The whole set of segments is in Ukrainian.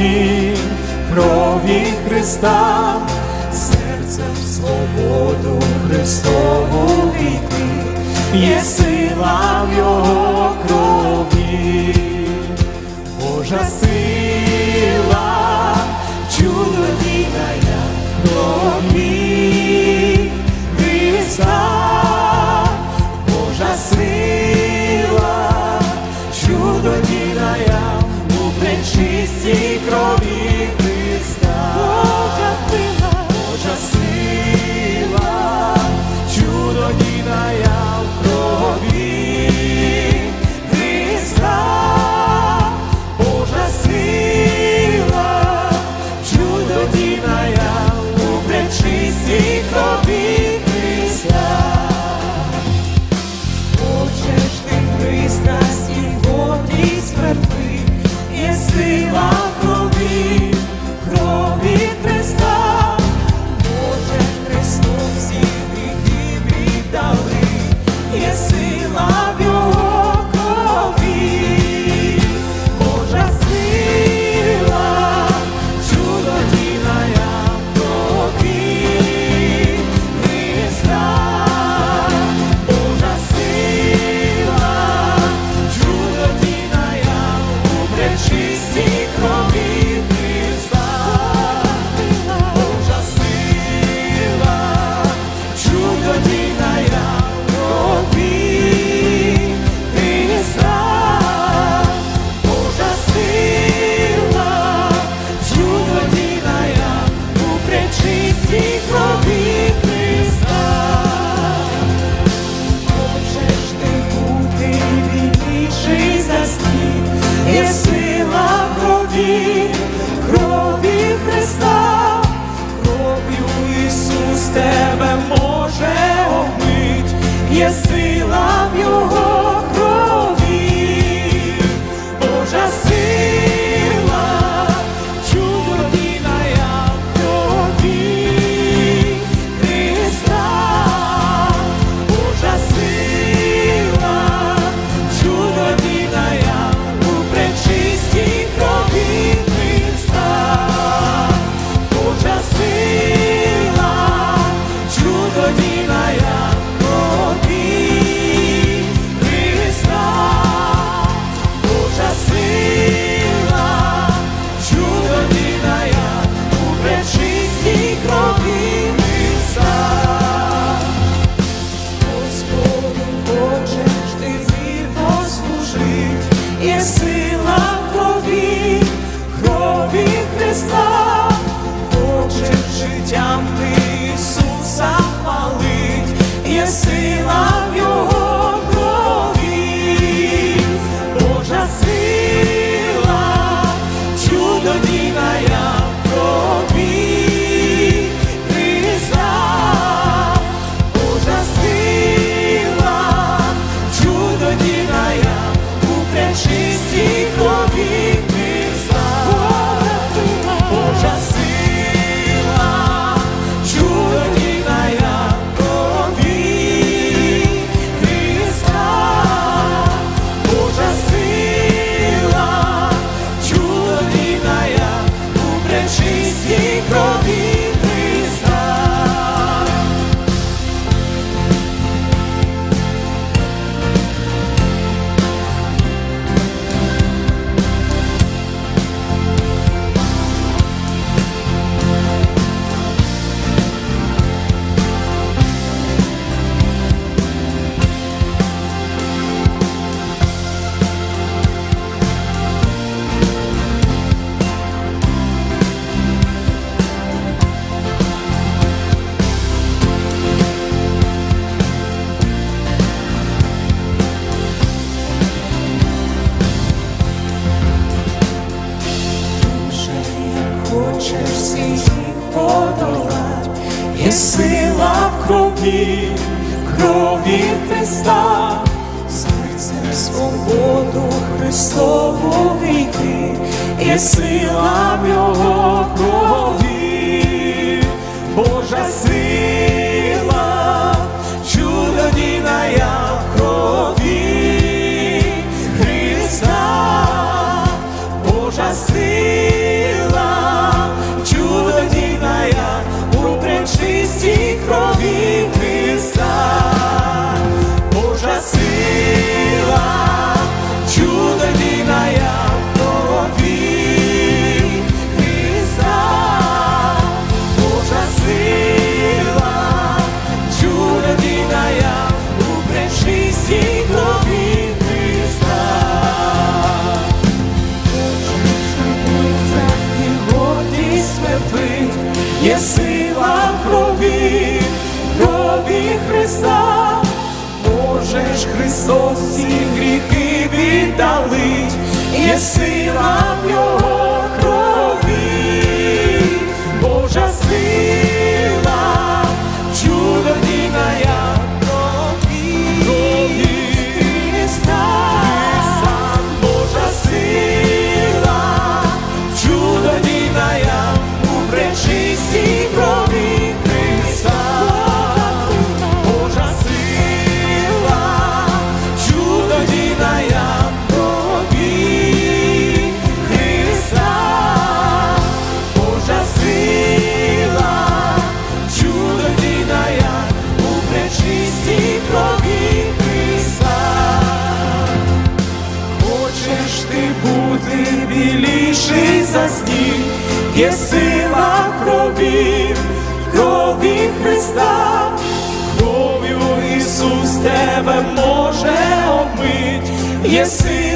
крові, крові Христа, серцем свободу Христову війти. крові. є сила. Христа, серцем свободу Христову війти, і сила в Його крові, Божа сила. Сила в крові, крові Христа, можеш Христос всі гріхи віддалить, є сила в Його біліший є сила крові, крові Христа, кров'ю Ісус тебе може обмить, є сила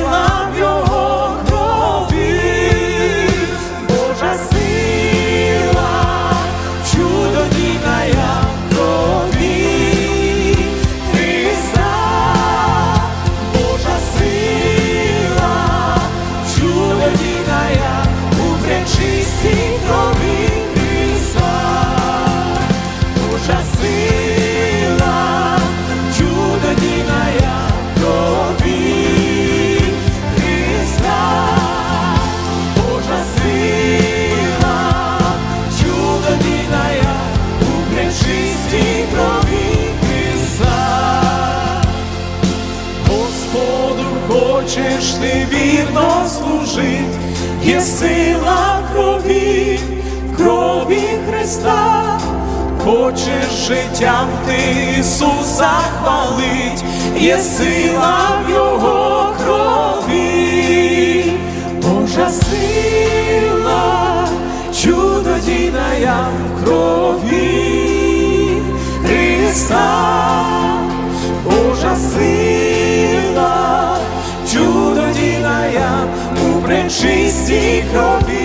служить, є сила в крові, в крові Христа, хочеш життям ти Ісуса хвалить, є сила в Його крові, Божа сила, чудо діная в крові сила, чудо діная у пречистій крові